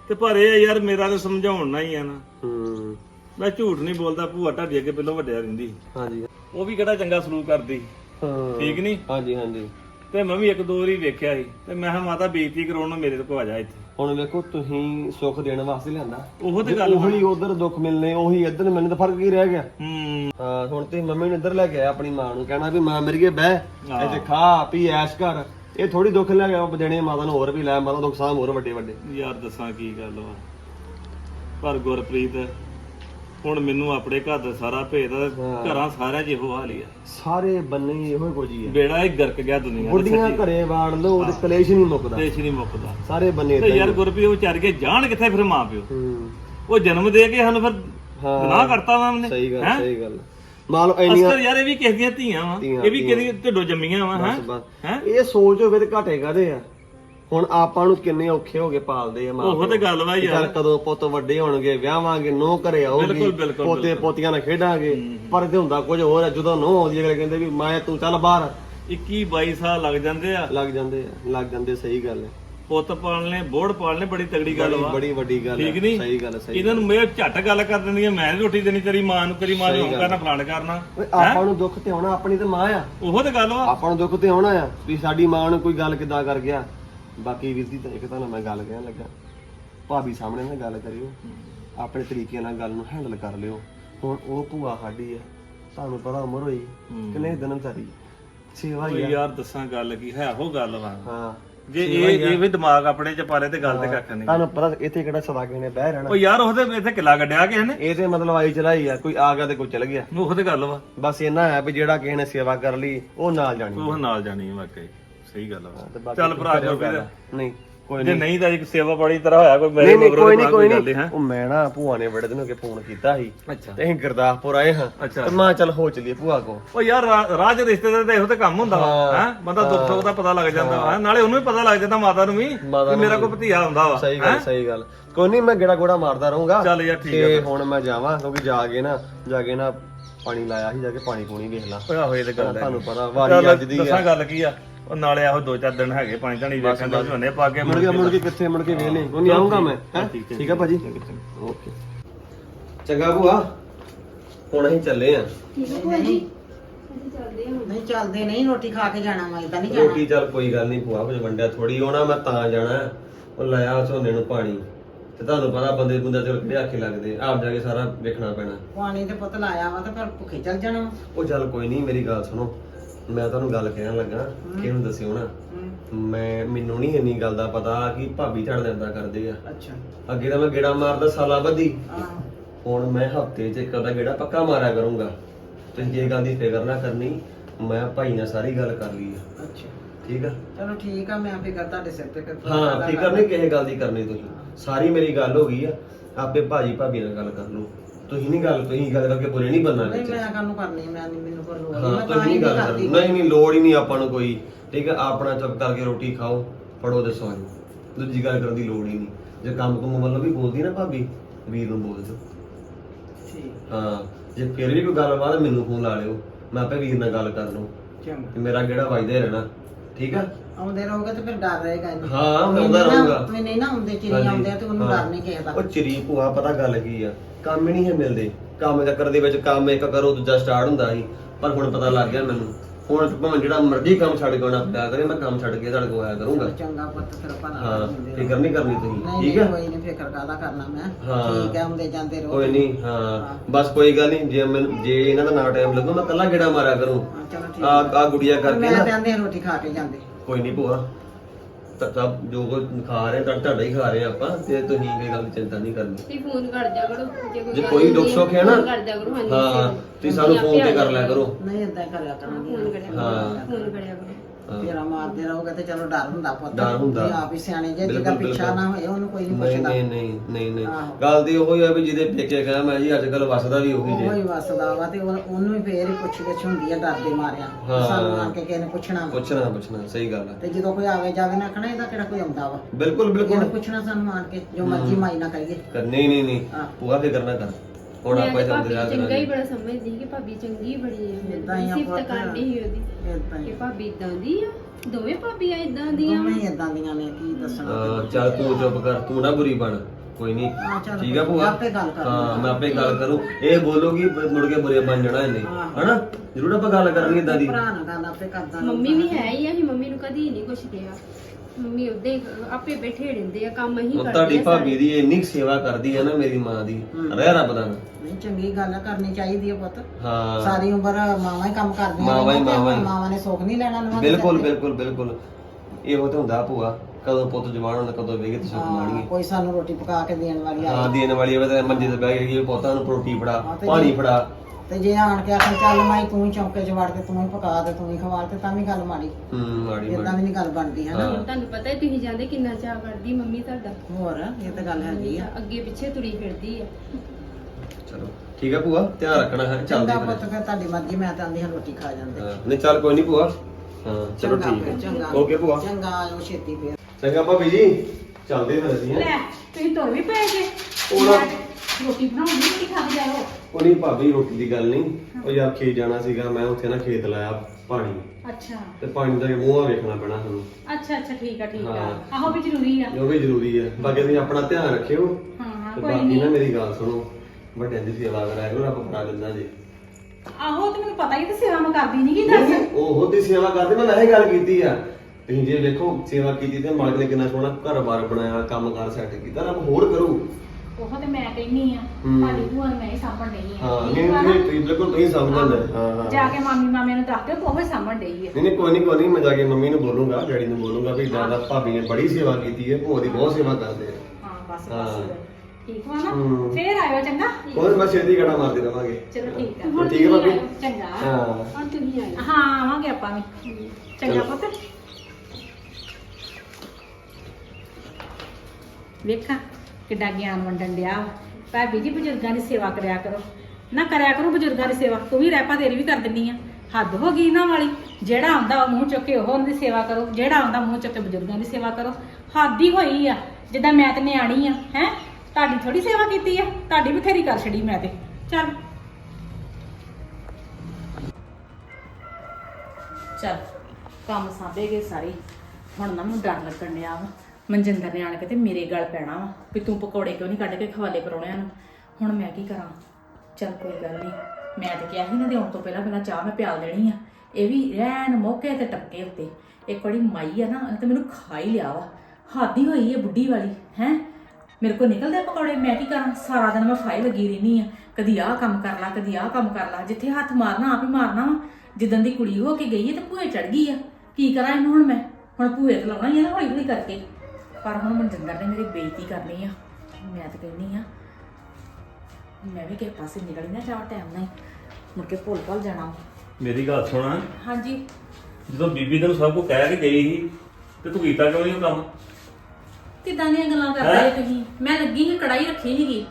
ਤੇ ਪਰ ਇਹ ਯਾਰ ਮੇਰਾ ਤਾਂ ਸਮਝਾਉਣਾ ਹੀ ਆ ਨਾ। ਹੂੰ। ਮੈਂ ਝੂਠ ਨਹੀਂ ਬੋਲਦਾ ਭੂਆ ਢਾਡੀ ਅੱਗੇ ਪਹਿਲਾਂ ਵੱਡਿਆ ਰਹਿੰਦੀ। ਸੀ। ਹਾਂਜੀ। ਉਹ ਵੀ ਕਿਹੜਾ ਚੰਗਾ ਸਲੂਕ ਕਰਦੀ। ਹਾਂ। ਠੀਕ ਨਹੀਂ? ਹਾਂਜੀ ਹਾਂਜੀ। ਤੇ ਮੈਂ ਵੀ ਇੱਕ ਦੋ ਵਾਰੀ ਵੇਖਿਆ ਸੀ। ਤੇ ਮੈਂ ਕਿਹਾ ਮਾਤਾ ਬੇਇੱਜ਼ਤੀ ਕਰਾਉਣ ਨੂੰ ਮੇਰੇ ਕੋਲ ਆ ਜਾ ਇੱਥੇ। ਹੁਣ ਵੇਖੋ ਤੁਸੀਂ ਸੁੱਖ ਦੇਣ ਵਾਸਤੇ ਲਿਆਂਦਾ। ਉਹ ਤੇ ਗੱਲ ਉਹੀ ਉਧਰ ਦੁੱਖ ਮਿਲਨੇ ਉਹੀ ਇੱਧਰ ਮੈਨੂੰ ਤਾਂ ਫ਼ਰਕ ਕੀ ਰਹਿ ਗਿਆ? ਹੂੰ। ਹਾਂ ਹੁਣ ਤੇ ਮੰਮੀ ਨੂੰ ਇੱਧਰ ਲੈ ਕੇ ਆਇਆ ਆਪਣੀ ਮਾਂ ਨੂੰ ਕਹਿਣਾ ਵੀ ਮਾਂ ਮੇਰੀਏ ਬਹਿ। ਹਾਂ। ਇੱਥੇ ਖਾ ਪੀ ਐਸ਼ ਕਰ। ਇਹ ਥੋੜੀ ਦੁੱਖ ਲੈ ਕੇ ਆਪ ਦੇਣੇ ਮਾਤਾ ਨੂੰ ਹੋਰ ਵੀ ਲੈ ਮਾਤਾ ਨੁਕਸਾਨ ਹੋਰ ਵੱਡੇ ਵੱਡੇ ਯਾਰ ਦੱਸਾਂ ਕੀ ਗੱਲ ਵਾ। ਪਰ ਗੁਰਪ੍ਰੀਤ ਹੁਣ ਮੈਨੂੰ ਆਪਣੇ ਘਰ ਦਾ ਸਾਰਾ ਭੇਦ ਘਰਾਂ ਸਾਰਿਆਂ 'ਚ ਇਹੋ ਹਾਲ ਹੀ ਆ। ਸਾਰੇ ਬੰਨੇ ਹੀ ਇਹੋ ਕੁਝ ਹੀ ਹੈ ਬੇੜਾ ਹੀ ਗਰਕ ਗਿਆ ਦੁਨੀਆ ਦੇ ਬੁੱਢੀਆਂ ਘਰੇ ਵਾੜ ਲਓ ਤੇ ਕਲੇਸ਼ ਨਹੀਂ ਮੁੱਕਦਾ। ਦੇਸ਼ ਨਹੀਂ ਮੁੱਕਦਾ। ਸਾਰੇ ਬੰਨੇ ਤੇ ਏਦਾਂ ਹੀ। ਯਾਰ ਗੁਰਪ੍ਰੀਤ ਉਹ ਵਿਚਾਰ ਕੇ ਜਾਣ ਕਿੱਥੇ ਫਿਰ ਮਾਂ ਪਿਓ ਹੂੰ। ਉਹ ਜਨਮ ਦੇ ਕੇ ਸਾਨੂੰ ਫਿਰ ਹਾਂ। ਗੁਨਾਹ ਕਰਤਾ ਵਾ ਉਹਨੇ ਸਹੀ ਗੱਲ ਹੈਂ? ਸਹੀ ਗੱਲ। ਮੰਨ ਲਓ ਇੰਨੀਆਂ ਅਸਕਰ ਯਾਰ ਇਹ ਵੀ ਕਿਸ ਦੀਆਂ ਧੀਆਂ ਵਾ ਧੀਆਂ, ਇਹ ਵੀ ਕਿਹਦੀ ਢਿੱਡੋਂ ਜੰਮੀਆਂ ਵਾ ਹੈ? ਬਸ? ਇਹ ਸੋਚ ਹੋਵੇ ਤੇ ਘਾਟੇ ਕਾਦੇ ਆ? ਹੁਣ ਆਪਾਂ ਨੂੰ ਕਿੰਨੇ ਔਖੇ ਹੋ ਕੇ ਪਾਲਦੇ ਆ ਮਾਂ ਉਹੋ ਤੇ ਗੱਲ ਵਾ ਯਾਰ। ਕਦੋਂ ਪੁੱਤ ਵੱਡੇ ਹੋਣਗੇ ਵਿਆਹਾਂਗੇ ਨੋ ਘਰੇ ਆਉਗੀ ਪੋਤੇ ਪੋਤੀਆਂ ਨਾਲ ਖੇਡਾਂਗੇ। ਪਰ ਤੇ ਹੁੰਦਾ ਕੁਝ ਹੋਰ ਆ ਜਦੋਂ ਨੋ ਆਉਂਦੀ ਅਗਲੇ ਕਹਿੰਦੇ ਵੀ ਮੈਂ ਤੂੰ ਚੱਲ ਬਾਹਰ। 21 22 ਸਾਲ ਲੱਗ ਜਾਂਦੇ ਆ। ਲੱਗ ਜਾਂਦੇ ਆ ਲੱਗ ਜਾਂਦੇ ਸਹੀ ਗੱਲ ਹੈ ਪੁੱਤ ਪਾਲਣੇ ਬੋੜ ਪਾਲਣੇ ਬੜੀ ਤਗੜੀ ਗੱਲ ਵਾ। ਬੜੀ ਵੱਡੀ ਗੱਲ ਹੈ ਠੀਕ ਨਹੀਂ ਸਹੀ ਗੱਲ ਹੈ, ਸਹੀ ਇਹਨਾਂ ਨੂੰ ਮੈਂ ਝੱਟ ਗੱਲ ਕਰ ਦਿੰਦੀ ਆ ਮੈਂ ਰੋਟੀ ਦੇਣੀ ਤੇਰੀ ਮਾਂ ਨੂੰ ਤੇਰੀ ਮਾਂ ਨੂੰ ਕਰਨਾ ਫਲਾਣ ਕਰਨਾ। ਆਪਾਂ ਨੂੰ ਦੁੱਖ ਤੇ ਆਉਣਾ ਆਪਣੀ ਤੇ ਮਾਂ ਆ। ਉਹੋ ਤੇ ਗੱਲ ਵਾ। ਆਪਾਂ ਨੂੰ ਦੁੱਖ ਤੇ ਆਉਣਾ ਆ ਵੀ ਸਾਡੀ ਮਾਂ ਨੂੰ ਕੋਈ ਗੱਲ ਕਿੱਦਾਂ ਕਰ ਗਿਆ। ਬਾਕੀ ਵੀਰ ਤਾਂ ਇੱਕ ਤਾਂ ਮੈਂ ਗੱਲ ਕਹਿਣ ਲੱਗਾ। ਭਾਬੀ ਸਾਹਮਣੇ ਨਾ ਗੱਲ ਕਰਿਓ। ਆਪਣੇ ਤਰੀਕੇ ਨਾਲ ਗੱਲ ਨੂੰ ਹੈਂਡਲ ਕਰ ਲਿਓ। ਹੁਣ ਉਹ ਭੂਆ ਸਾਡੀ ਆ ਤੁਹਾਨੂੰ ਪਤਾ ਉਮਰ ਹੋਈ। ਕਿੰਨੇ ਦਿਨ ਵਿਚਾਰੀ? ਸੇਵਾ ਹੀ ਓਏ ਆ ਯਾਰ ਦੱਸਾਂ ਗੱਲ ਕੀ ਹੈ ਉਹ ਗੱਲ ਵਾ। ਹਾਂ। ਜੇ ਇਹ ਇਹ ਵੀ ਦਿਮਾਗ ਆਪਣੇ ਚ ਪਾਰੇ ਤੇ ਗੱਲ ਤੇ ਕੱਖ ਨਹੀਂ ਤੁਹਾਨੂੰ ਪਤਾ ਇੱਥੇ ਕਿਹੜਾ ਸਦਾ ਕਿਸੇ ਨੇ ਬਹਿ ਰਹਿਣਾ। ਉਹ ਯਾਰ ਉਹਦੇ ਇੱਥੇ ਕਿਲਾ ਗੱਡਿਆ ਕਿਸੇ ਨੇ? ਇਹ ਤੇ ਮਤਲਬ ਆਈ ਚਲਾਈ ਆ ਕੋਈ ਆ ਗਿਆ ਤੇ ਕੋਈ ਚਲ ਗਿਆ। ਉਹ ਤੇ ਗੱਲ ਵਾ। ਬਸ ਇਹਨਾਂ ਹੈ ਵੀ ਜਿਹੜਾ ਕਿਸੇ ਨੇ ਸੇਵਾ ਕਰ ਲਈ ਉਹ ਨਾਲ ਜਾਣੀ। ਉਹ ਨਾਲ ਜਾਣੀ ਵਾਕਈ। ਸਹੀ ਗੱਲ ਤੇ ਵਾ ਬਾਕੀ ਚੱਲ ਤੁਸੀਂ ਭਰਾ ਕਰਿਓ ਗੁਰਪ੍ਰੀਤ ਗੱਲ। ਨਹੀਂ ਕੋਈ ਜੇ ਨਹੀਂ। ਨਹੀਂ ਤਾਂ ਇੱਕ ਸੇਵਾ ਬੜੀ ਤਰ੍ਹਾਂ ਹੋਇਆ ਕੋਈ ਮੇਰੇ ਨਹੀਂ ਨਹੀਂ ਮਗਰੋਂ ਕੋਈ ਨਹੀਂ ਦਿਮਾਗ ਕੋਈ ਗੱਲ ਨਹੀਂ। ਹੈ? ਉਹ ਮੈਂ ਨਾ ਭੂਆ ਨੇ ਬੜੇ ਦਿਨ ਹੋ ਕੇ ਫੋਨ ਕੀਤਾ ਸੀ। ਅੱਛਾ। ਤੇ ਅਸੀਂ ਗੁਰਦਾਸਪੁਰ ਆਏ ਹਾਂ। ਅੱਛਾ। ਤੇ ਮਾਂ ਚੱਲ ਹੋ ਚਲੀਏ ਭੂਆ ਕੋ ਉਹ ਯਾਰ ਰਾ- ਰਾਹ ਚ ਰਿਸ਼ਤੇਦਾਰ ਦਾ ਇਹੋ ਤੇ ਕੰਮ ਹੁੰਦਾ ਵਾ ਹਾਂ, ਹੈ? ਬੰਦਾ ਦੁੱਖ ਸੁੱਖ ਦਾ ਪਤਾ ਲੱਗ ਜਾਂਦਾ ਵਾ ਨਾਲੇ ਉਹਨੂੰ ਵੀ ਪਤਾ ਲੱਗ ਜਾਂਦਾ ਮਾਤਾ ਨੂੰ ਵੀ ਮਾਤਾ ਕਿ ਮੇਰਾ ਕੋਈ ਭਤੀਆ ਹੁੰਦਾ ਵਾ ਸਹੀ ਗੱਲ ਸਹੀ ਗੱਲ। ਕੋਈ ਨਹੀਂ ਮੈਂ ਗੇੜਾ ਗੋੜਾ ਮਾਰਦਾ ਰਹੂੰਗਾ। ਚੱਲ ਯਾਰ ਠੀਕ ਤੇ ਹੁਣ ਮੈਂ ਜਾਵਾਂ ਕਿਉਂਕਿ ਜਾ ਕੇ ਨਾ ਜਾ ਕੇ ਨਾ ਪਾਣੀ ਲਾਇਆ ਸੀ ਜਾ ਕੇ ਪਾਣੀ ਪੂਣੀ ਵੇਖ ਲਾਂ। ਆ ਆਹੋ ਇਹ ਤੇ ਗੱਲ ਹੈ। ਤੁਹਾਨੂੰ ਪਤਾ ਵਾਰੀ ਅੱਜ ਦੀ ਆ। ਦੱਸਾਂ ਗੱਲ ਕੀ ਆ। ਉਹ ਨਾਲੇ ਆਹੋ ਦੋ ਚਾਰ ਦਿਨ ਹੈਗੇ ਪੰਜ ਧਣੀ ਵੇਖਣ ਦਾ ਝੋਨੇ ਪਾ ਕੇ ਮੁੜ ਕੇ ਮੁੜ ਕੇ ਕਿੱਥੇ ਮੁੜ ਕੇ ਵੇਖ ਲਈ ਕੋਈ ਨਹੀਂ ਆਉਂਗਾ ਮੈਂ ਹੈਂ? ਠੀਕ, ਠੀਕ, ਠੀਕ ਆ ਭਾਜੀ? ਓਕੇ। ਚੰਗਾ ਭੂਆ। ਹੁਣ ਅਸੀਂ ਚੱਲੇ ਆ। ਨਹੀਂ ਚੱਲਦੇ ਨਹੀਂ ਰੋਟੀ ਖਾ ਕੇ ਜਾਣਾ ਮੈਂ ਇਦਾਂ ਨਹੀਂ ਜਾਣਾ। ਰੋਟੀ ਚੱਲ ਕੋਈ ਗੱਲ ਨਹੀਂ ਭੂਆ ਕੁਝ ਵੰਡਿਆ ਥੋੜੀ ਹੋਣਾ ਮੈਂ ਤਾਂ ਜਾਣਾ। ਹੈ। ਉਹ ਲਾਇਆ ਝੋਨੇ ਨੂੰ ਪਾਣੀ। ਤੇ ਤੁਹਾਨੂੰ ਪਤਾ ਬੰਦੇ ਬੰਦਾ ਚਲ ਕਿਹੜੇ ਆਖੇ ਲੱਗਦੇ ਆਪ ਜਾ ਕੇ ਸਾਰਾ ਵੇਖਣਾ ਪੈਣਾ। ਪਾਣੀ ਤੇ ਪੁੱਤ ਲਾਇਆ ਵਾ ਤੇ ਫਿਰ ਭੁੱਖੇ ਚੱਲ ਜਾਣਾ ਵਾ। ਉਹ ਚੱਲ ਕੋਈ ਨਹੀਂ ਮੇਰੀ ਗੱਲ ਸੁਣੋ। ਮੈਂ ਤੁਹਾਨੂੰ ਗੱਲ ਕਹਿਣ ਲੱਗਾ ਕਿ ਇਹਨੂੰ ਦੱਸਿਓ ਨਾ। ਮੈਂ ਮੈਨੂੰ ਨਹੀਂ ਇੰਨੀ ਗੱਲ ਦਾ ਪਤਾ ਕਿ ਭਾਬੀ ਛੱਡ ਦਿੰਦਾ ਕਰਦੇ ਆ। ਅੱਛਾ। ਅੱਗੇ ਤਾਂ ਮੈਂ ਗੇੜਾ ਮਾਰਦਾ ਸਾਲਾਂ ਬੱਧੀ ਹੁਣ ਮੈਂ ਹਫ਼ਤੇ 'ਚ ਇੱਕ ਅੱਧਾ ਗੇੜਾ ਪੱਕਾ ਮਾਰਿਆ ਕਰੂੰਗਾ। ਤੁਸੀਂ ਜੇ ਗੱਲ ਦੀ ਫਿਕਰ ਨਾ ਕਰਨੀ ਮੈਂ ਭਾਈ ਨਾਲ ਸਾਰੀ ਗੱਲ ਕਰ ਲਈ ਆ। ਅੱਛਾ। ਠੀਕ ਆ? ਚਲੋ ਠੀਕ ਆ ਮੈਂ ਫਿਕਰ ਤੁਹਾਡੇ ਸਿਰ ਤੇ ਫਿਰ ਹਾਂ ਫਿਕਰ ਨਹੀਂ ਕਿਸੇ ਗੱਲ ਦੀ ਕਰਨੀ ਤੁਸੀਂ। ਸਾਰੀ ਮੇਰੀ ਗੱਲ ਹੋ ਗਈ ਆ। ਆਪੇ ਭਾਜੀ ਭਾਬੀ ਨਾਲ ਗੱਲ ਕਰ ਲਓ। ਤੁਸੀਂ ਨਹੀਂ ਗੱਲ ਤੁਸੀਂ ਗੱਲ ਕਰਕੇ ਬੁਰੇ ਨਹੀਂ ਬੰਨਾ ਨਹੀਂ ਮੈਂ ਕਾਹਨੂੰ ਕਰਨੀ ਮੈਂ ਨਹੀਂ ਮੈਨੂੰ ਕੋਈ ਲੋੜ ਨਹੀਂ ਹਾਂ ਮੈਂ ਤਾਂ ਤੁਸੀਂ ਹੀ ਨਹੀਂ ਨਹੀਂ ਗੱਲ ਕਰਦੀ। ਕਰਨੀ ਨਹੀਂ ਨਹੀਂ ਲੋੜ ਹੀ ਨਹੀਂ ਆਪਾਂ ਨੂੰ ਕੋਈ। ਠੀਕ ਹੈ ਆਪਣਾ ਚੁੱਪ ਕਰਕੇ ਰੋਟੀ ਖਾਓ ਪੜੋ ਤੇ ਸੌਂ ਜਾਓ। ਦੂਜੀ ਗੱਲ ਕਰਨ ਦੀ ਲੋੜ ਹੀ ਨਹੀਂ ਜੇ ਕੰਮ ਕੁਮ ਵੱਲੋਂ ਵੀ ਬੋਲਦੀ ਨਾ ਭਾਬੀ ਵੀਰ ਨੂੰ ਬੋਲ ਦਿਓ। ਠੀਕ। ਹਾਂ ਜੇ ਫਿਰ ਵੀ ਕੋਈ ਗੱਲਬਾਤ ਮੈਨੂੰ ਫੋਨ ਲਾ ਲਿਓ ਮੈਂ ਆਪੇ ਵੀਰ ਨਾਲ ਗੱਲ ਕਰ ਲਊ। ਚੰਗਾ। ਤੇ ਮੇਰਾ ਕਿਹੜਾ ਵਾਜਦਾ ਹੀ ਰਹਿਣਾ। ਠੀਕ ਆ? ਆਉਂਦੇ ਰਹੋਗੇ ਤੇ ਫਿਰ ਡਰ ਰਹੇਗਾ ਇਹਨੂੰ ਹਾਂ, ਮੈਂ ਮੈਨੂੰ ਆਉਂਦਾ ਨਾ- ਰਹੂੰਗਾ। ਮੈਨੂੰ ਨਾ ਆਉਂਦੇ ਚਿਰੀ ਹਾਂਜੀ, ਆਉਂਦੇ ਆ ਤੇ ਉਹਨੂੰ ਹਾਂ। ਡਰ ਨਹੀਂ ਕਿਸੇ ਦਾ। ਉਹ ਚਰੀ ਭੂਆ ਪਤਾ ਗੱਲ ਕੀ ਆ? ਕੰਮ ਹੀ ਨਹੀਂ ਹੈ ਮਿਲਦੇ। ਕੰਮ ਚੱਕਰ ਦੇ ਵਿੱਚ ਕੰਮ ਇੱਕ ਕਰੋ ਦੂਜਾ ਸਟਾਰਟ ਹੁੰਦਾ ਸੀ। ਪਰ ਹੁਣ ਪਤਾ ਲੱਗ ਗਿਆ ਮੈਨੂੰ। ਹੁਣ ਭਾਵੇਂ ਜਿਹੜਾ ਮਰਜ਼ੀ ਕੰਮ ਛੱਡ ਕੇ ਆਉਣਾ ਪਿਆ ਕਰੇ ਮੈਂ ਕੰਮ ਛੱਡ ਕੇ ਤੁਹਾਡੇ ਕੋਲ ਆਇਆ ਕਰੂੰਗਾ। ਚੰਗਾ ਪੁੱਤ ਫਿਰ ਭਲਾ ਹਾਂ ਹੁੰਦੇ ਫਿਕਰ ਨਹੀਂ ਕਰਨੀ ਤੁਸੀਂ ਠੀਕ ਆ? ਕੋਈ ਨਹੀਂ ਫਿਕਰ ਕਾਹਦਾ ਕਰਨਾ ਮੈਂ। ਹਾਂ। ਠੀਕ ਹੈ ਆਉਂਦੇ ਜਾਂਦੇ ਰਹੋ। ਕੋਈ ਨਹੀਂ ਹਾਂ। ਬਸ ਕੋਈ ਗੱਲ ਨਹੀਂ ਜੇ ਮੈਨੂੰ ਜੇ ਇਹਨਾਂ ਦਾ ਨਾ ਟਾਈਮ ਲੱਗੂ ਮੈਂ ਕੱਲਾ ਗੇੜਾ ਮਾਰਿਆ ਕਰੂੰ। ਹਾਂ, ਆ। ਆ ਗੁੜੀਆ ਕਰਕੇ ਮੈਂ ਨਾ। ਕਹਿੰਦੇ ਰੋਟੀ ਖਾ ਕੇ ਜਾਂਦੇ। ਕੋਈ ਨਹੀਂ ਭੂਆ। ਤਾਂ ਸਭ ਜੋ ਕੁਝ ਖਾ ਰਹੇ ਤਾਂ ਤੁਹਾਡਾ ਹੀ ਖਾ ਰਹੇ ਆਪਾਂ ਤੇ ਤੁਸੀਂ ਕੋਈ ਗੱਲ ਦੀ ਚਿੰਤਾ ਨਹੀਂ ਕਰਨੀ। ਤੁਸੀਂ ਫੋਨ ਕਰ ਦਿਆ ਕਰੋ ਜੇ ਕੋਈ ਜੇ ਗੱਲ ਕੋਈ ਦੁੱਖ ਹੁੰਦੀ ਸੁੱਖ ਹੈ ਨਾ ਫੋਨ ਕਰ ਦਿਆ ਕਰੋ ਹਾਂਜੀ ਹਾਂ ਤੁਸੀਂ ਸਾਨੂੰ ਫੋਨ ਤੇ ਕਰ ਲਿਆ ਕਰੋ। ਨਹੀਂ ਇਦਾਂ ਕਰਿਆ ਕਰਾਂਗੇ। ਫੋਨ ਕਰਿਆ ਹਾਂ। ਕਰੋ ਫੋਨ ਕਰਿਆ ਕਰੋ। ਤੇਰਾ ਮਾਰਦੇ ਰਹੋਗੇ ਤੇ ਚਲੋ ਡਰ ਹੁੰਦਾ ਪੁੱਤ। ਡਰ ਹੁੰਦਾ। ਵੀ ਆਪ ਹੀ ਸਿਆਣੇ ਜੇ ਬਿਲਕੁਲ, ਜਿਹਦਾ ਪਿੱਛਾ ਬਿਲਕੁਲ। ਨਾ ਹੋਏ ਉਹਨੂੰ ਕੋਈ ਨਹੀਂ ਨਹੀਂ ਪੁੱਛਦਾ। ਨਹੀਂ ਨਹੀਂ ਨਹੀਂ ਨਹੀਂ। ਆਹੋ। ਗੱਲ ਤੇ ਉਹੀ ਆ ਵੀ ਜਿਹਦੇ ਪੇਕੇ ਕਹਾਂ ਮੈਂ ਜੀ ਅੱਜ ਕੱਲ ਵਸਦਾ ਵੀ ਉਹੀ ਉਹ ਹੀ ਜੇ ਵਸਦਾ ਵਾ ਤੇ ਉਹ- ਉਹਨੂੰ ਹੀ ਫੇਰ ਹੀ ਪੁੱਛ ਗਿੱਛ ਹੁੰਦੀ ਆ ਡਰਦੇ ਮਾਰਿਆ ਹਾਂ। ਸਾਨੂੰ ਆਣ ਕੇ ਕਿਸੇ ਨੇ ਪੁੱਛਣਾ ਵਾ। ਪੁੱਛਣਾ ਪੁੱਛਣਾ ਸਹੀ ਗੱਲ ਆ। ਤੇ ਜਦੋਂ ਕੋਈ ਆਵੇ ਜਾਵੇ ਨਾ ਆਖਣਾ ਇਹਦਾ ਕਿਹੜਾ ਕੋਈ ਆਉਂਦਾ ਵਾ? ਬਿਲਕੁਲ ਇਹਨੂੰ ਬਿਲਕੁਲ ਪੁੱਛਣਾ ਸਾਨੂੰ ਆਣ ਕੇ ਜੋ ਮਰਜ਼ੀ ਮਾਈ ਨਾ ਕਰੀਏ। ਕਰ ਨਹੀਂ ਨਹੀਂ ਨਹੀਂ। ਹਾਂ। ਪੂਆ ਫਿਕਰ ਨਾ ਕਰ। ਹੁਣ ਮੈਂ ਆਪਾਂ ਤੇ ਜਾਂਦੇ ਭਾਬੀ ਰਿਹਾ ਚੰਗਾ ਹੀ ਕਰਾਂਗੇ। ਬੜਾ ਸਮਝਦੀ ਸੀ ਕਿ ਭਾਬੀ ਚੰਗੀ ਬੜੀ ਏਦਾਂ ਹੀ ਹੈ ਆ ਸਿਫਤ ਪੁੱਤ। ਕਰਦੀ ਸੀ ਉਹਦੀ ਇਦਾਂ ਕਿ ਹੀ ਭਾਬੀ ਇਦਾਂ ਦੀ ਆ ਦੋਵੇਂ ਭਾਬੀਆਂ ਇਦਾਂ ਦੀਆਂ ਦੋਵੇਂ ਹੀ ਇਦਾਂ ਦੀਆਂ ਨੇ ਕੀ ਦੱਸਣਾ ਹਾਂ, ਚੱਲ ਤੂੰ ਚੁੱਪ ਕਰ ਤੂੰ ਨਾ ਬੁਰੀ ਬਣ ਕੋਈ ਨਹੀਂ ਹਾਂ, ਚੱਲ ਠੀਕ ਆ ਕੋਈ- ਭੂਆ? ਆਪੇ ਗੱਲ ਕਰ ਹਾਂ ਮੈਂ ਆਪੇ ਗੱਲ ਕਰੂੰ। ਇਹ ਬੋਲੋਗੀ ਬ- ਮੁੜ ਕੇ ਬੁਰੇ ਬਣ ਜਾਣਾ ਇਹਨੇ। ਹਾਂ। ਹਨਾ? ਜ਼ਰੂਰ ਆਪਾਂ ਗੱਲ ਕਰਨੀ ਇਦਾਂ ਦੀ। ਭਰਾ ਨਾਲ ਗੱਲ ਆਪੇ ਕਰਦਾ ਮੰਮੀ ਵੀ ਹੈ ਹੀ ਆ ਕਿ ਮੰਮੀ ਨੂੰ ਕਦੀ ਨਹੀਂ ਕੁਛ ਕਿਹਾ। ਮੰਮੀ ਉਹਦੇ ਆਪੇ ਬੈਠੇ ਰਹਿੰਦੇ ਆ ਕੰਮ ਹੀ ਉਹ ਕਰਦੇ ਤੁਹਾਡੀ ਆ ਭਾਬੀ ਦੀ ਇੰਨੀ ਕੁ ਸੇਵਾ ਕਰਦੀ ਹੈ ਨਾ ਮੇਰੀ ਮਾਂ ਦੀ। ਰਹਿ ਰੱਬ ਦਾ ਨਾਂ। ਚੰਗੀ ਗੱਲ ਕਰਨੀ ਚਾਹੀਦੀ ਆ ਪੁੱਤ। ਹਾਂ। ਸਾਰੀ ਉਮਰ ਮਾਵਾਂ ਹੀ ਕੰਮ ਕਰਦੀਆਂ ਮਾਵਾਂ ਹੀ- ਰਹੀਆਂ ਤੇ ਮਾਵਾਂ ਹੀ। ਮਾਵਾਂ ਨੇ ਸੁੱਖ ਨਹੀਂ ਲੈਣਾ ਨਵਾਂ ਦੇ ਬਿਲਕੁਲ। ਬਿਲਕੁਲ ਬਿਲਕੁਲ। ਇਹੋ ਤੇ ਹੁੰਦਾ ਭੂਆ ਕਦੋਂ ਪੁੱਤ ਜਵਾਨ ਹੁੰਦਾ ਕਦੋਂ ਵੇਗੇ ਤੇ ਸੁੱਖ ਹਾਂ, ਮਾਣੀਏ ਕੋਈ ਸਾਨੂੰ ਰੋਟੀ ਪਕਾ ਕੇ ਦੇਣ ਵਾਲੀ ਆ। ਹਾਂ ਦੇਣ ਵਾਲੀ ਹੋਵੇ ਤੇ ਮੰਜੇ ਤੇ ਬਹਿ ਕੇ ਪੋਤਾ ਨੂੰ ਰੋਟੀ ਫੜਾ ਹਾਂ, ਤੇ ਪਾਣੀ ਜੇ- ਫੜਾ। ਤੇ ਜੇ ਆਣ ਕੇ ਆਖਣ ਚੱਲ ਮਾਈ ਤੂੰ ਹੀ ਚੌਂਕੇ 'ਚ ਵੜ ਕੇ ਤੂੰ ਹੀ ਪਕਾ ਤੇ ਤੂੰ ਹੀ ਖਵਾ ਤੇ ਤਾਂ ਵੀ ਗੱਲ ਮਾੜੀ। ਹੂੰ ਮਾੜੀ ਇਦਾਂ ਮਾੜੀ ਵੀ ਨਹੀਂ ਗੱਲ ਬਣਦੀ ਹੈ ਨਾ? ਹਾਂ। ਤੁਹਾਨੂੰ ਪਤਾ ਹੈ ਤੁਸੀਂ ਜਾਂਦੇ ਕਿੰਨਾ ਚਾਹ ਕਰਦੀ ਮੰਮੀ ਤੁਹਾਡਾ? ਹੋਰ ਇਹ ਤਾਂ ਗੱਲ ਹੈਗੀ ਆ। ਅੱਗੇ ਪਿੱਛੇ ਤੁਰੀ ਫਿਰਦੀ ਆ। ਚਲੋ ਠੀਕ ਹੈ ਭੂਆ? ਧਿਆਨ ਰੱਖਣਾ ਹੈ ਚੱਲਦੇ ਚੰਗਾ ਪੁੱਤ ਫਿਰ ਫਿਰ ਤੁਹਾਡੀ ਮਰਜ਼ੀ ਮੈਂ ਤਾਂ ਆਂਦੀ ਹਾਂ ਰੋਟੀ ਖਾ ਜਾਂਦੇ। ਹਾਂ, ਨਹੀਂ ਚੱਲ ਕੋਈ ਨਹੀਂ ਭੂਆ। ਹਾਂ ਚਲੋ ਚੰਗਾ ਠੀਕ ਫਿਰ, ਹੈ ਚੰਗਾ। ਓਕੇ ਭੂਆ। ਚੰਗਾ ਆਇਓ ਛੇਤੀ ਫੇਰ। ਚੰਗਾ ਭਾਬੀ ਜੀ ਚੱਲਦੇ ਫਿਰ ਅਸੀਂ ਹੈਂ। ਲੈ ਤੁਸੀਂ ਤੁਰ ਵੀ ਪਏ ਜੇ। ਉਹ ਨਾ- ਰੋਟੀ ਬਣਾਉਣੀ ਰੋਟੀ ਖਾ ਕੇ ਜਾਓ। ਉਹ ਨਹੀਂ ਭਾਬੀ ਰੋਟੀ ਦੀ ਗੱਲ ਨਹੀਂ। ਉਹ ਯਾਰ ਖੇਤ ਜਾਣਾ ਸੀਗਾ ਮੈਂ ਉੱਥੇ ਨਾ ਖੇਤ ਲਾਇਆ ਪਾਣੀ। ਅੱਛਾ। ਤੇ ਪਾਣੀ ਦਾ ਮੂੰਹਾਂ ਵੇਖਣਾ ਪੈਣਾ ਸਾਨੂੰ। ਅੱਛਾ ਅੱਛਾ ਠੀਕ ਆ ਠੀਕ ਆ। ਹਾਂ। ਆਹੋ ਵੀ ਜ਼ਰੂਰੀ ਆ। ਉਹ ਵੀ ਜ਼ਰੂਰੀ ਹੈ ਬਾਕੀ ਤੁਸੀਂ ਆਪਣਾ ਧਿਆਨ ਰੱਖਿਓ। ਹਾਂ ਹਾਂ ਤੇ ਕੋਈ ਬਾਕੀ ਨਹੀਂ। ਨਾ ਮੇਰੀ ਗੱਲ ਸੁਣੋ। ਵੱਡਿਆਂ ਦੀ ਸੇਵਾ ਕਰਾਇਆ ਕਰੋ ਰੱਬ ਬਣਾ ਦਿੰਦਾ ਜੀ। ਆਹੋ ਤੇ ਮੈਨੂੰ ਪਤਾ ਹੀ ਤੇ ਸੇਵਾ ਮੈਂ ਕਰਦੀ ਨਹੀਂ ਕੀ ਦੱਸ। ਉਹ ਉਹਦੀ ਸੇਵਾ ਕਰਦੇ ਮੈਂ ਵੈਸੇ ਗੱਲ ਕੀਤੀ ਆ। ਤੁਸੀਂ ਜੇ ਵੇਖੋ ਸੇਵਾ ਕੀਤੀ ਤੇ ਮਾਲਕ ਨੇ ਕਿੰਨਾ ਸੋਹਣਾ ਘਰ-ਬਾਰ ਬਣਾਇਆ ਕੰਮ-ਕਾਰ ਸੈੱਟ ਕੀਤਾ ਰੱਬ ਹੋਰ ਕਰੂ। ਉਹ ਤੇ ਮੈਂ ਕਹਿੰਨੀ ਆ ਹੂੰ। ਤੁਹਾਡੀ ਭੂਆ ਨੂੰ ਮੈਂ ਹੀ ਸਾਂਭਣ ਡਈ ਆ। ਹਾਂ ਠੀਕ ਨਹੀਂ ਆ ਨਾ? ਨਹੀਂ ਤੁਸੀਂ ਬਿਲਕੁਲ ਨਹੀਂ ਸਮਝਦੇ ਹਾਂ ਹਾਂ ਜਾ ਕੇ ਮਾਮੀ ਮਾਮੇ ਨੂੰ ਦੱਸ ਦਿਓ ਕਿ ਉਹ ਹੀ ਸਾਂਭਣ ਡਈ ਆ। ਨਹੀਂ ਨਹੀਂ ਕੋਈ ਨਹੀਂ ਕੋਈ ਨਹੀਂ ਮੈਂ ਜਾ ਕੇ ਮੰਮੀ ਨੂੰ ਬੋਲੂੰਗਾ ਡੈਡੀ ਨੂੰ ਬੋਲੂੰਗਾ ਵੀ ਦਾਦਾ ਭਾਬੀ ਨੇ ਬੜੀ ਸੇਵਾ ਕੀਤੀ ਹੈ ਦੀ ਬਹੁਤ ਸੇਵਾ ਕਰਦੇ ਆ। ਹਾਂ ਬਸ। ਹਾਂ। ਠੀਕ ਵਾ ਨਾ? ਹੂੰ। ਫੇਰ ਆਇਓ ਚੰਗਾ? ਹੋਰ ਮੈਂ ਛੇਤੀ ਗੜਾ ਮਾਰਦੇ ਰਵਾਂਗੇ ਚਲੋ ਠੀਕ ਆ। ਹੁਣ ਠੀਕ ਹੈ ਭਾਬੀ? ਚੰਗਾ। ਹਾਂ। ਹੁਣ ਤੁਸੀਂ ਆਏ ਹਾਂ ਆਵਾਂਗੇ ਆਪਾਂ ਵੀ। ਚੰਗਾ ਚਲੋ। ਪੁੱਤ। ਵੇਖਾਂ ਕਿੱਡਾ ਗਿਆਨ ਵੰਡਣ ਡਿਆ ਵਾ। ਭਾਬੀ ਜੀ ਬਜ਼ੁਰਗਾਂ ਦੀ ਸੇਵਾ ਕਰਿਆ ਕਰੋ। ਨਾ ਕਰਿਆ ਕਰੋ ਬਜ਼ੁਰਗਾਂ ਦੀ ਸੇਵਾ। ਤੂੰ ਵੀ ਰਹਿ ਪਾ ਤੇਰੀ ਵੀ ਕਰ ਦਿੰਨੀ ਆ। ਹੱਦ ਹੋ ਗਈ ਇਹਨਾਂ ਵਾਲੀ। ਜਿਹੜਾ ਆਉਂਦਾ ਉਹ ਮੂੰਹ ਚੁੱਕ ਕੇ ਉਹ ਉਹਨਾਂ ਦੀ ਸੇਵਾ ਕਰੋ। ਜਿਹੜਾ ਆਉਂਦਾ ਮੂੰਹ ਚੁੱਕ ਕੇ ਬਜ਼ੁਰਗਾਂ ਦੀ ਸੇਵਾ ਕਰੋ। ਹੱਦ ਹੀ ਹੋਈ ਆ। ਜਿੱਦਾਂ ਮੈਂ ਤੇ ਨਿਆਣੀ ਆ ਹੈ? ਤੁਹਾਡੀ ਥੋੜੀ ਸੇਵਾ ਕੀਤੀ ਆ, ਤੁਹਾਡੀ ਬਥੇਰੀ ਕਰ ਛੜੀ ਮੈਂ ਤੇ। ਚੱਲ। ਚੱਲ, ਕੰਮ ਸਾਂਭੇ ਗਏ ਸਾਰੇ। ਹੁਣ ਨਾ ਮੈਨੂੰ ਡਰ ਲੱਗਣ ਡਿਆ ਵਾ। ਮਨਜਿੰਦਰ ਨੇ ਆਣ ਕੇ ਤੇ ਮੇਰੇ ਗਲ ਪੈਣਾ ਵਾ ਵੀ ਤੂੰ ਪਕੌੜੇ ਕਿਉਂ ਨਹੀਂ ਕੱਢ ਕੇ ਖਵਾਲੇ ਪਰੋਣਿਆਂ ਨੂੰ। ਹੁਣ ਮੈਂ ਕੀ ਕਰਾਂ? ਚੱਲ ਕੋਈ ਗੱਲ ਨਹੀਂ ਮੈਂ ਤੇ ਕਿਹਾ ਸੀ ਨਾ ਦੇ ਆਉਣ ਤੋਂ ਪਹਿਲਾਂ ਪਹਿਲਾਂ ਚਾਹ ਮੈਂ ਪਿਆਲ ਦੇਣੀ ਆ। ਇਹ ਵੀ ਰਹਿਣ ਮੌਕੇ ਤੇ ਟੱਕੇ ਉੱਤੇ। ਇੱਕ ਵਾਰੀ ਮਾਈ ਆ ਨਾ, ਉਹਨੇ ਤੇ ਮੈਨੂੰ ਖਾ ਹੀ ਲਿਆ ਵਾ। ਹਾਦੀ ਹੋਈ ਹੈ ਬੁੱਢੀ ਵਾਲੀ, ਹੈ? ਮੇਰੇ ਕੋਲ ਨਿਕਲਦੇ ਪਕੌੜੇ? ਮੈਂ ਕੀ ਕਰਾਂ? ਸਾਰਾ ਦਿਨ ਮੈਂ ਫਾਈ ਲੱਗੀ ਰਹਿਨੀ ਆ। ਕਦੀ ਆਹ ਕੰਮ ਕਰ ਲਾ ਕਦੀ ਆਹ ਕੰਮ ਕਰ ਲਾ। ਜਿੱਥੇ ਹੱਥ ਮਾਰਨਾ ਆਪ ਹੀ ਮਾਰਨਾ ਵਾ। ਦੀ ਕੁੜੀ ਹੋ ਕੇ ਗਈ ਹੈ ਤੇ ਭੂਏ ਚੜ ਗਈ ਆ। ਕੀ ਕਰਾਂ ਇਹਨੂੰ ਹੁਣ ਮੈਂ? ਹੁਣ ਭੂਏ ਤੇ ਲਾਉਣਾ ਹੀ ਆ ਨਾ ਹੌਲੀ ਹੌਲੀ ਕਰਕੇ। ਪਰ ਹੁਣ ਮਨਜਿੰਦਰ ਨੇ ਮੇਰੀ ਬੇਇੱਜ਼ਤੀ ਕਰਨੀ ਆ। ਮੈਂ ਤਾਂ ਕਹਿੰਨੀ ਆ ਮੈਂ ਵੀ ਕਿਸੇ ਪਾਸੇ ਨਿਕਲੀ ਨਾ ਚਾਹ ਟਾਈਮ ਨਾਲ ਹੀ। ਮੁੜ ਕੇ ਭੁੱਲ ਭੁੱਲ ਜਾਣਾ ਮੇਰੀ ਗੱਲ ਸੁਣ। ਹਾਂਜੀ। ਜਦੋਂ ਬੀਬੀ ਤੈਨੂੰ ਸਭ ਕੁਝ ਕਹਿ ਕੇ ਗਈ ਸੀ ਤੇ ਤੂੰ ਕੀਤਾ ਕਿਉਂ ਨਹੀਂ ਉਹ ਕੰਮ? ਕਿਦਾਂ ਦੀਆਂ ਗੱਲਾਂ ਕਰਦੇ ਹੋ? ਤੁਸੀਂ? ਮੈਂ ਲੱਗੀ ਸੀ ਕੜਾਈ ਰੱਖੀ ਸੀਗੀ।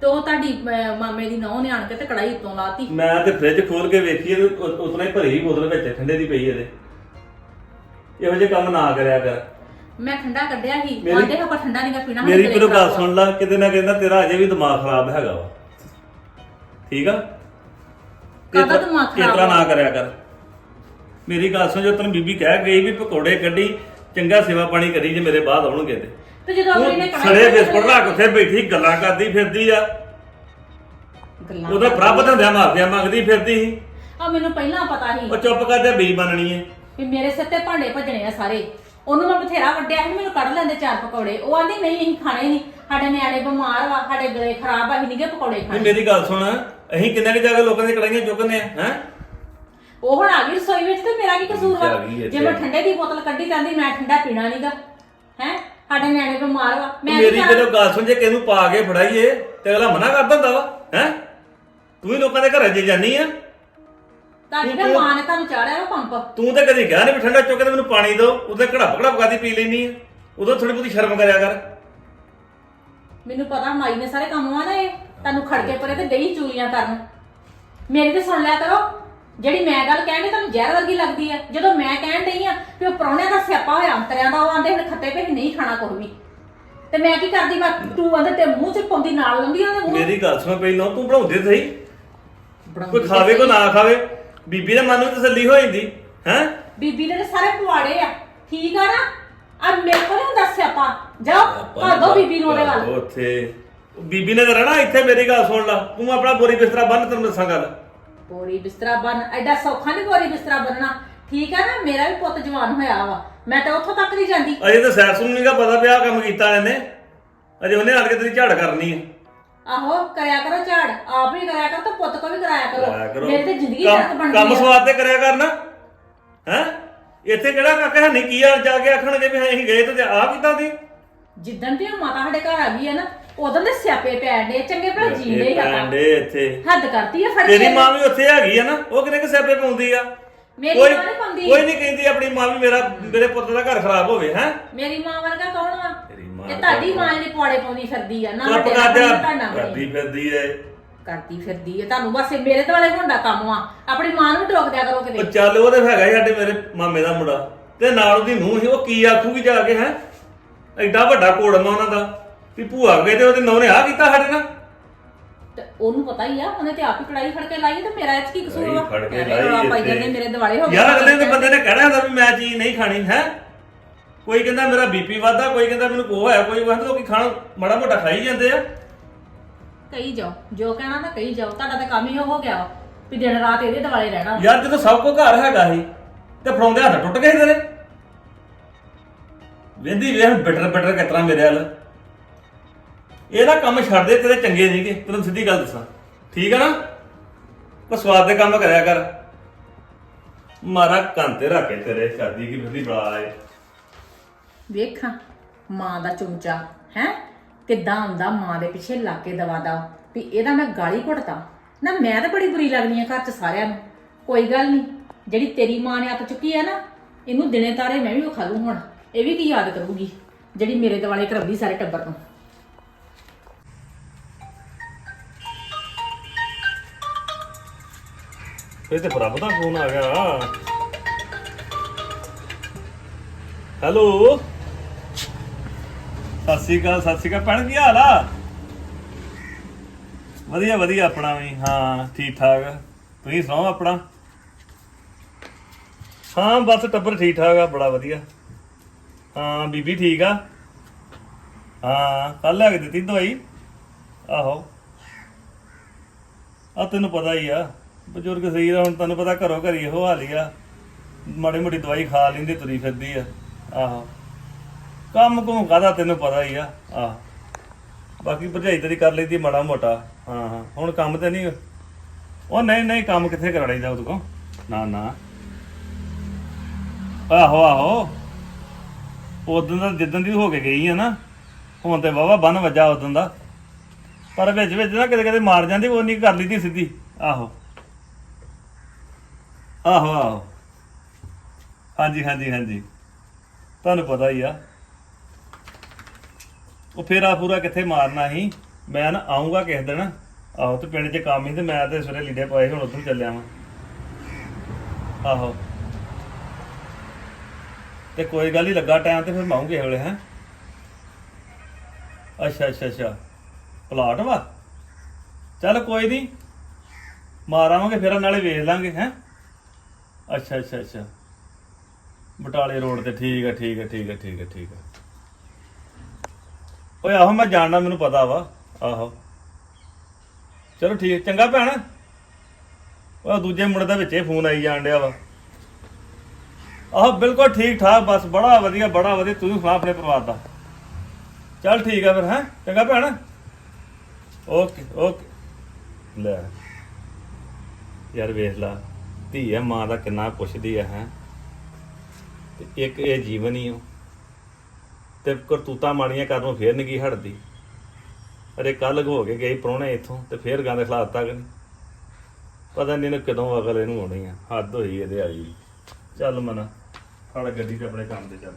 ਤੇ ਉਹ ਤੁਹਾਡੀ ਅਹ, ਮਾਮੇ ਦੀ ਨੌਂ ਨੇ ਆਣ ਕੇ ਤੇ ਕੜਾਈ ਉੱਤੋਂ ਲਾਤੀ। ਮੈਂ ਤੇ ਫ੍ਰਿਜ ਖੋਲ ਕੇ ਵੇਖੀ ਤੇ ਉਤਨਾ ਹੀ ਭਰੀ ਬੋਤਲ ਵਿੱਚ ਠੰਡੇ ਦੀ ਪਈ ਇਹਦੇ ਇਹੋ ਜਿਹੇ ਕੰਮ ਨਾ ਕਰਿਆ ਕਰ। ਮੈਂ ਠੰਡਾ ਕੱਢਿਆ ਸੀ। ਮੇਰੀ- ਆਂਦੇ ਆਪਾਂ ਠੰਡਾ ਨਹੀਂਗਾ ਪੀਣਾ ਮੇਰੀ ਪਹਿਲਾਂ ਗੱਲ ਖਰਾਬ ਸੁਣ ਲੈ ਕਿਤੇ ਨਾ ਕਹਿੰਦਾ ਤੇਰਾ ਅਜੇ ਵੀ ਦਿਮਾਗ ਖਰਾਬ ਹੈਗਾ ਵਾ। ਠੀਕ ਆ? ਕਾਹਦਾ ਇਸ- ਦਿਮਾਗ ਇਸ ਖਰਾਬ ਤਰ੍ਹਾਂ ਵਾ? ਨਾ ਕਰਿਆ ਕਰ। ਮੇਰੀ ਗੱਲ ਸੁਣ ਜੋ ਤੈਨੂੰ ਬੀਬੀ ਕਹਿ ਗਈ ਵੀ ਪਕੌੜੇ ਕੱਢੀ ਚੰਗਾ ਸੇਵਾ ਪਾਣੀ ਕਰੀ ਜੇ ਮੇਰੇ ਬਾਅਦ ਆਉਣਗੇ ਤੇ। ਤੇ ਜਦੋਂ ਅਗਲੇ ਨੇ ਤੂੰ ਕੜਾਈ ਸੜੇ ਬਿਸਕੁਟ ਰੱਖ ਉੱਥੇ ਬੈਠੀ ਗੱਲਾਂ ਕਰਦੀ ਫਿਰਦੀ ਆ। ਗੱਲਾਂ ਉਹਦਾ ਪ੍ਰਭ ਧੰਦਿਆ ਮਾਰਦਿਆਂ ਮੰਗਦੀ ਫਿਰਦੀ ਸੀ। ਆ ਮੈਨੂੰ ਪਹਿਲਾਂ ਪਤਾ ਸੀ। ਉਹ ਚੁੱਪ ਕਰਦੇ ਬੀਜ ਬਣਨੀ ਏ ਵੀ ਮੇਰੇ ਸਿਰ ਤੇ ਭਾਂਡੇ ਭੱਜਣੇ ਆ ਸਾਰੇ। ਉਹਨੂੰ ਮੈਂ ਬਥੇਰਾ ਵੱਡਿਆ ਸੀ ਮੈਨੂੰ ਕੱਢ ਲੈਂਦੇ ਚਾਰ ਪਕੌੜੇ। ਉਹ ਆਂਦੀ ਨਹੀਂ ਅਸੀਂ ਖਾਣੇ ਨਹੀਂ। ਸਾਡੇ ਨਿਆਣੇ ਬਿਮਾਰ ਵਾ ਸਾਡੇ ਗਲੇ ਖਰਾਬ ਆ ਅਸੀਂ ਨਹੀਂਗੇ ਪਕੌੜੇ ਨਹੀਂ ਖਾਣੇ। ਮੇਰੀ ਗੱਲ ਸੁਣ ਅਸੀਂ ਕਿੰਨੇ ਕੁ ਜਾ ਕੇ ਲੋਕਾਂ ਦੀਆਂ ਕੜਾਈਆਂ ਚੁੱਕਨੇ ਆ ਹੈ? ਉਹ ਹੁਣ ਆ ਗਈ ਰਸੋਈ ਵਿੱਚ ਤੇ ਮੇਰਾ ਕੀ ਕਸੂਰ ਵਾ? ਇੱਥੇ। ਜੇ ਮੈਂ ਠੰਡੇ ਦੀ ਬੋਤਲ ਕੱਢੀ ਜਾਂਦੀ ਮੈਂ ਠੰਡਾ ਪੀਣਾ ਨਹੀਂਗਾ ਹੈ? ਸਾਡੇ ਨਿਆਣੇ ਬਿਮਾਰ ਵਾ। ਮੈਂ ਮੇਰੀ? ਜਦੋਂ ਗੱਲ ਸੁਣ ਜੇ ਕਿਸ ਨੂੰ ਪਾ ਕੇ ਫੜਾਈਏ ਤੇ ਅਗਲਾ ਮਨਾ ਕਰ ਦਿੰਦਾ ਵਾ ਹੈ? ਤੂੰ ਹੀ ਲੋਕਾਂ ਦੇ ਘਰਾਂ 'ਚ ਜਾਨੀ ਆ। ਤੁਹਾਡੀ ਨਾ ਮਾਂ ਨੇ ਤੁਹਾਨੂੰ ਚਾੜਿਆ ਵਾ ਪੰਪ। ਤੂੰ ਤਾਂ ਕਦੀ ਕਿਹਾ ਨਹੀਂ ਵੀ ਠੰਡਾ ਚੁੱਕ ਕੇ ਤੇ ਮੈਨੂੰ ਪਾਣੀ ਦਿਓ ਉਹਦੇ ਘੜਾ ਘੜਾ ਪਕਾਦੀ ਪੀ ਲੈਣੀ ਆ। ਉਦੋਂ ਥੋੜੀ ਬਹੁਤੀ ਸ਼ਰਮ ਕਰਿਆ ਕਰ। ਮੈਨੂੰ ਪਤਾ ਮਾਈ ਨੇ ਸਾਰੇ ਕੰਮ ਆ ਨਾ ਇਹ। ਤੁਹਾਨੂੰ ਖੜਕੇ ਪਰੇ ਤੇ ਡਈ ਚੂਲੀਆਂ ਕਰਨ। ਮੇਰੀ ਤੇ ਸੁਣ ਲਿਆ ਕਰੋ ਜਿਹੜੀ ਮੈਂ ਗੱਲ ਕਹਿੰਦੀ ਤੁਹਾਨੂੰ ਜ਼ਹਿਰ ਵਰਗੀ ਲੱਗਦੀ ਹੈ ਜਦੋਂ ਮੈਂ ਕਹਿਣ ਡਈ ਆ ਵੀ ਉਹ ਪ੍ਰਾਹੁਣਿਆਂ ਦਾ ਸਿਆਪਾ ਹੋਇਆ ਅੰਤਰਿਆਂ ਦਾ ਉਹ ਆਂਦੇ ਹੁਣ ਖੱਤੇ ਪੇ ਨਹੀਂ ਖਾਣਾ ਕੁਝ ਵੀ। ਤੇ ਮੈਂ ਕੀ ਕਰਦੀ ਮੈਂ ਤੂੰ ਆਂਦੇ ਤੇ ਮੂੰਹ 'ਚ ਪਾਉਂਦੀ ਨਾਲ ਲੰਦੀ ਉਹਦੇ ਮੂੰਹ। ਮੇਰੀ ਗੱਲ ਸੁਣ ਪਹਿਲਾਂ ਤੂੰ ਬਣਾਉਂਦੇ ਸਹੀ? ਕੋਈ ਖਾਵੇ ਕੋਈ ਨਾ ਖਾਵੇ? ਬੀਬੀ ਦੇ ਮਨ ਨੂੰ ਤਸੱਲੀ ਹੋ ਜਾਂਦੀ ਹੈ? ਬੀਬੀ ਦੇ ਤਾਂ ਸਾਰੇ ਪਵਾੜੇ ਆ। ਠੀਕ ਆ ਨਾ? ਆ ਮੇਰੇ ਕੋਲ ਨੀ ਹੁੰਦਾ ਸਿਆਪਾ। ਜਾਓ ਭਾਗੋ ਬੀਬੀ ਨੂੰ ਉਹਦੇ ਵੱਲ। ਉੱਥੇ। ਬੀਬੀ ਨੇ ਤਾਂ ਰਹਿਣਾ ਇੱਥੇ ਮੇਰੀ ਗੱਲ ਸੁਣ ਲਾ। ਤੂੰ ਆਪਣਾ ਬੋਰੀ ਬਿਸਤਰਾ ਬੰਨ ਤੈਨੂੰ ਦੱਸਾਂ ਗੱਲ। ਬੋਰੀ ਬਿਸਤਰਾ ਬਨ ਐਡਾ ਸੌਖਾ ਨਹੀਂ ਬੋਰੀ ਬਿਸਤਰਾ ਬੰਨਣਾ। ਠੀਕ ਆ ਨਾ ਮੇਰਾ ਵੀ ਪੁੱਤ ਜਵਾਨ ਹੋਇਆ ਵਾ। ਮੈਂ ਤਾਂ ਉੱਥੋਂ ਤੱਕ ਨਹੀਂ ਜਾਂਦੀ। ਅਜੇ ਤਾਂ ਸੈਰ ਸੁਣ ਨਹੀਂਗਾ ਪਤਾ ਪਿਆ ਕੰਮ ਕੀਤਾ ਇਹਨੇ। ਅਜੇ ਉਹਨੇ ਆਣ ਕੇ ਤੇਰੀ ਝਾੜ ਕਰਨੀ ਹੈ ਆਹੋ ਕਰਿਆ ਕਰੋ ਝਾੜ। ਆਪ ਵੀ ਕਰਿਆ ਕਰੋ ਤੇ ਪੁੱਤ ਕੋ ਵੀ ਕਰਾਇਆ ਕਰਾਇਆ ਕਰੋ। ਕਰੋ। ਮੇਰੀ ਤੇ ਜ਼ਿੰਦਗੀ ਕੰਮ- ਨਰਕ ਬਣ ਕੰਮ ਗਈ ਸਵਾਦ ਤੇ ਕਰਿਆ ਕਰਨਾ। ਹੈ? ਇੱਥੇ ਕਿਹੜਾ ਕਾਕਾ ਹੈ ਨਹੀਂ ਕੀ ਆ ਜਾ ਕੇ ਆਖਣਗੇ ਵੀ ਅਸੀਂ ਗਏ ਤੇ ਆ ਕਿਦਾਂ ਦੀ? ਜਿੱਦਣ ਉਹ ਮਾਤਾ ਸਾਡੇ ਘਰ ਆ ਗਈ ਆ ਨਾ ਉਦੋਂ ਦੇ ਸਿਆਪੇ ਪੈਣ ਦੇ ਚੰਗੇ ਭਲਾ ਜੀਂਦੇ ਹੀ ਆਪਾਂ ਦੇ ਇੱਥੇ। ਹੱਦ ਕਰਤੀ ਆ ਫੜ ਤੇਰੀ ਕੇ ਮਾਂ ਵੀ ਉੱਥੇ ਹੈਗੀ ਆ ਨਾ ਉਹ ਕਿਨੇ ਕਿ ਸਿਆਪੇ ਪਾਉਂਦੀ ਆ? ਮੇਰੀ ਕੋਈ ਮਾਂ ਨੀ ਪਾਉਂਦੀ। ਕੋਈ ਨਹੀਂ ਕਹਿੰਦੀ ਆਪਣੀ ਮਾਂ ਵੀ ਮੇਰਾ ਮੇਰੇ ਪੁੱਤ ਦਾ ਘਰ ਖਰਾਬ ਹੋਵੇ ਹੈ? ਮੇਰੀ ਮਾਂ ਵਰਗਾ ਕੌਣ ਵਾ ਤੇਰੀ ਮਾਂ ਤੁਹਾਡੀ ਮਾਂ ਜਿਹੜੀ ਪੌੜੇ ਪਾਉਂਦੀ ਫਿਰਦੀ ਆ ਨਾ ਚੁੱਪ ਵੱਡੇ ਕਰ ਨਾਲ ਜਾ। ਕਰਦੀ ਫਿਰਦੀ ਏ। ਕਰਦੀ ਫਿਰਦੀ ਆ ਤੁਹਾਨੂੰ ਬਸ ਇਹ ਮੇਰੇ ਦੁਆਲੇ ਹੁੰਦਾ ਕੰਮ ਆ। ਆਪਣੀ ਮਾਂ ਨੂੰ ਟੋਕ ਦਿਆ ਕਰੋ ਉਹ ਕਿਤੇ ਚੱਲ ਉਹ ਤੇ ਹੈਗਾ ਹੀ ਸਾਡੇ ਮੇਰੇ ਮਾਮੇ ਦਾ ਮੁੰਡਾ। ਤੇ ਨਾਲ ਉਹਦੀ ਨੂੰਹ ਸੀ ਉਹ ਕੀ ਆਖੂਗੀ ਜਾ ਕੇ ਹੈ? ਐਡਾ ਵੱਡਾ ਕੋੜਮਾ ਉਹਨਾਂ ਦਾ। ਵੀ ਭੂਆ ਗਏ ਤੇ ਉਹਦੇ ਨੌਂ ਨੇ ਆ ਕੀਤਾ ਸਾਡੇ ਨਾਲ। ਤੇ ਉਹਨੂੰ ਪਤਾ ਹੀ ਆ ਉਹਨੇ ਤੇ ਆਪ ਹੀ ਕੜਾਈ ਫੜ ਕੇ ਲਾਈ ਤੇ ਮੇਰਾ ਇਹ 'ਚ ਕੀ ਕਸੂਰ ਕੜਾਈ ਵਾ? ਫੜ ਕੇ ਐਵੇਂ ਰੌਲਾ ਲਾਈ ਪਾਈ ਇੱਥੇ। ਜਾਂਦੇ ਮੇਰੇ ਦਿਵਾਲੇ ਹੋ ਗਏ ਯਾਰ ਅਗਲੇ ਦੇ ਬੰਦੇ ਨੇ ਕਹਿਣਾ ਹੁੰਦਾ ਵੀ ਮੈਂ ਚੀਜ਼ ਨਹੀਂ ਖਾਣੀ ਹੈ? ਕੋਈ ਕਹਿੰਦਾ ਮੇਰਾ ਬੀਪੀ ਵੱਧਦਾ ਕੋਈ ਕਹਿੰਦਾ ਮੈਨੂੰ ਕੋ ਹੋਇਆ ਕੋਈ ਕਹਿੰਦਾ ਲੋਕੀ ਖਾਣਾ ਮਾੜਾ ਮੋਟਾ ਖਾਈ ਜਾਂਦੇ ਆ। ਕਹੀ ਜਾਓ ਜੋ ਕਹਿਣਾ ਨਾ ਕਹੀ ਜਾਓ ਤੁਹਾਡਾ ਤਾਂ ਕੰਮ ਹੀ ਉਹ ਹੋ ਗਿਆ ਵਾ ਵੀ ਦਿਨ ਰਾਤ ਇਹਦੇ ਦਿਵਾਲੇ ਰਹਿਣਾ। ਯਾਰ ਜਦੋਂ ਸਭ ਕੋ ਘਰ ਹੈਗਾ ਸੀ ਤੇ ਫੜਾਉਂਦੇ ਹੱਥ ਟੁੱਟ ਗਏ ਤੇਰੇ। ਵੇਂਦੀ ਵੇਖ ਬਿਟਰ ਬਿਟਰ ਕਿਤਰਾ ਮੇਰੇ ਵੱਲ। ਇਹਦਾ ਕੰਮ ਛੱਡ ਦੇ, ਤੇਰੇ ਚੰਗੇ ਨਹੀਂਗੇ ਤੈਨੂੰ ਸਿੱਧੀ ਗੱਲ ਦੱਸਾਂ। ਠੀਕ ਆ ਨਾ? ਕੋ ਸਵਾਦ ਦੇ ਕੰਮ ਕਰਿਆ ਕਰ। ਮਾਰਾ ਕੰਨ ਤੇ ਰੱਖ ਕੇ ਤੇਰੇ ਸ਼ਾਦੀ ਕੀ ਫਿਰਦੀ ਬੜਾ ਏ ਵੇਖਾਂ, ਮਾਂ ਦਾ ਚੁੰਚਾ, ਹੈ? ਕਿੱਦਾਂ ਆਉਂਦਾ ਮਾਂ ਦੇ ਪਿੱਛੇ ਲਾ ਕੇ ਦਵਾ ਦਾ। ਵੀ ਇਹਦਾ ਮੈਂ ਗਾਲੀ ਘੁੱਟਦਾ। ਨਾ ਮੈਂ ਤਾਂ ਬੜੀ ਬੁਰੀ ਲੱਗਦੀ ਆ ਘਰ 'ਚ ਸਾਰਿਆਂ ਨੂੰ। ਕੋਈ ਗੱਲ ਨਹੀਂ ਜਿਹੜੀ ਤੇਰੀ ਮਾਂ ਨੇ ਅੱਤ ਚੁੱਕੀ ਆ ਨਾ, ਇਹਨੂੰ ਦਿਨੇ ਤਾਰੇ ਮੈਂ ਵੀ ਵਿਖਾ ਲੂੰ ਹੁਣ। ਇਹ ਵੀ ਕੀ ਯਾਦ ਕਰੂਗੀ ਜਿਹੜੀ ਮੇਰੇ ਦਿਵਾਲੇ ਕਰਾਉਂਦੀ ਸਾਰੇ ਟੱਬਰ ਨੂੰ। ਇਹ ਤੇ ਪ੍ਰਭ ਦਾ ਫੋਨ ਆ ਗਿਆ। ਹੈਲੋ? ਸਤਿ ਸ਼੍ਰੀ ਅਕਾਲ, ਸਤਿ ਸ਼੍ਰੀ ਅਕਾਲ। ਭੈਣ, ਕੀ ਹਾਲ ਆ? ਵਧੀਆ ਵਧੀਆ, ਆਪਣਾ ਵੀ। ਹਾਂ, ਠੀਕ ਠਾਕ। ਤੁਸੀਂ ਸੁਣਾਓ ਆਪਣਾ? ਹਾਂ, ਬਸ ਟੱਬਰ ਠੀਕ ਠਾਕ ਆ, ਬੜਾ ਵਧੀਆ। ਹਾਂ, ਬੀਬੀ ਠੀਕ ਆ? ਹਾਂ ਕੱਲ ਲੈ ਕੇ ਦਿੱਤੀ ਦਵਾਈ। ਆਹੋ। ਆ ਤੈਨੂੰ ਪਤਾ ਹੀ ਆ। ਬਜ਼ੁਰਗ ਸਰੀਰ ਆ, ਹੁਣ ਤੈਨੂੰ ਪਤਾ ਘਰੋਂ ਘਰੀ ਇਹੋ ਹਾਲ ਹੀ ਆ। ਮਾੜੀ ਮੋਟੀ ਦਵਾਈ ਖਾ ਲੈਂਦੀ ਤੁਰੀ ਫਿਰਦੀ ਆ। ਆਹੋ। ਕੰਮ ਕੁਮ ਕਾਦਾ ਤੈਨੂੰ ਪਤਾ ਹੀ ਆ। ਆਹ। ਬਾਕੀ ਭਰਜਾਈ ਤੇਰੀ ਕਰ ਲਈਦੀ ਮਾੜਾ ਮੋਟਾ। ਹਾਂ ਹਾਂ। ਹੁਣ ਕੰਮ ਤੇ ਨਹੀਂ ਉਹ ਨਹੀਂ ਨਹੀਂ ਕੰਮ ਕਿੱਥੇ ਕਰਾ ਲਈਦਾ ਉਹਦੇ ਕੋਲ? ਨਾ ਨਾ। ਆਹੋ ਆਹੋ। ਉਦੋਂ ਦਾ ਜਿੱਦਣ ਦੀ ਹੋ ਕੇ ਗਈ ਆ ਨਾ ਹੁਣ ਤੇ ਵਾਵਾ ਬੰਨ ਵੱਜਾ ਉਦੋਂ ਦਾ। ਪਰ ਵਿੱਚ ਵਿੱਚ ਨਾ ਕਿਤੇ ਕਿਤੇ ਮਾਰ ਜਾਂਦੀ ਉਹ ਨਹੀਂ ਕਰ ਲਈਦੀ ਸਿੱਧੀ। ਆਹੋ। ਆਹੋ ਆਹੋ। ਹਾਂਜੀ ਹਾਂਜੀ ਹਾਂਜੀ। ਤੁਹਾਨੂੰ ਪਤਾ ਹੀ ਆ। ਉਹ ਫੇਰਾ ਪੂਰਾ ਕਿੱਥੇ ਮਾਰਨਾ ਸੀ? ਮੈਂ ਨਾ ਆਉਂਗਾ ਕਿਸੇ ਦਿਨ। ਆਹੋ, ਤੇ ਪਿੰਡ 'ਚ ਕੰਮ ਹੀ ਤੇ ਮੈਂ ਤੇ ਸਵੇਰੇ ਲੀੜੇ ਪਾਏ ਹੁਣ ਉੱਥੋਂ ਚੱਲਿਆ ਵਾਂ। ਆਹੋ। ਤੇ ਕੋਈ ਗੱਲ ਨਹੀਂ ਲੱਗਾ ਟਾਈਮ ਤੇ ਫਿਰ ਮੈਂ ਆਉਂਗੇ ਵੇਲੇ, ਹੈ। ਅੱਛਾ ਅੱਛਾ ਅੱਛਾ। ਪਲਾਟ ਵਾ? ਚੱਲ ਕੋਈ ਨਹੀਂ ਮਾਰਾਂਗੇ ਫਿਰ, ਨਾਲੇ ਵੇਖ ਲਾਂਗੇ, ਹੈ। ਅੱਛਾ ਅੱਛਾ ਅੱਛਾ। ਬਟਾਲੇ ਰੋਡ ਤੇ ਠੀਕ ਹੈ ਠੀਕ ਹੈ ਠੀਕ ਹੈ ਠੀਕ ਹੈ ਠੀਕ ਹੈ ਓਏ, ਆਹੋ ਮੈਂ ਜਾਣਦਾ, ਮੈਨੂੰ ਪਤਾ ਵਾ। ਆਹੋ। ਚਲੋ ਠੀਕ ਹੈ ਚੰਗਾ ਭੈਣ। ਉਹ ਦੂਜੇ ਮੁੰਡੇ ਦਾ ਵਿੱਚੇ ਫੋਨ ਆਈ ਜਾਣ ਡਿਆ ਵਾ। ਆਹੋ, ਬਿਲਕੁਲ ਠੀਕ ਠਾਕ, ਬਸ ਬੜਾ ਵਧੀਆ ਬੜਾ ਵਧੀਆ, ਤੂੰ ਸੁਣਾ ਆਪਣੇ ਪਰਿਵਾਰ ਦਾ। ਚੱਲ ਠੀਕ ਆ ਫਿਰ, ਹੈ? ਚੰਗਾ ਭੈਣ। Okay okay. ਲੈ। ਯਾਰ ਵੇਖ ਲਾ। ਧੀ ਹੈ, ਮਾਂ ਦਾ ਕਿੰਨਾ ਪੁੱਛਦੀ ਹੈ ਹੈ। ਤੇ ਇੱਕ ਇਹ ਜੀਵਨ ਹੀ ਹੋ ਤੇ ਕਰਤੂਤਾਂ ਮਾੜੀਆਂ ਕਰਨੋਂ ਫੇਰ ਨਹੀਂ ਹਟਦੀ। ਅਰੇ ਕੱਲ ਹੋ ਕੇ ਗਈ ਪ੍ਰਾਹੁਣੇ ਇੱਥੋਂ, ਤੇ ਫੇਰ ਗੰਦ ਖਲਾਤਾ ਕਿ ਨਹੀਂ। ਪਤਾ ਨਹੀਂ ਇਹਨੂੰ ਕਦੋਂ ਅਕਲ ਇਹਨੂੰ ਆਉਣੀ ਆ। ਹੱਦ ਹੋਈ ਇਹਦੇ ਵਾਲੀ। ਚੱਲ ਮਨਾ, ਫੜ ਗੱਡੀ ਤੇ ਆਪਣੇ ਕੰਮ ਤੇ ਚੱਲ।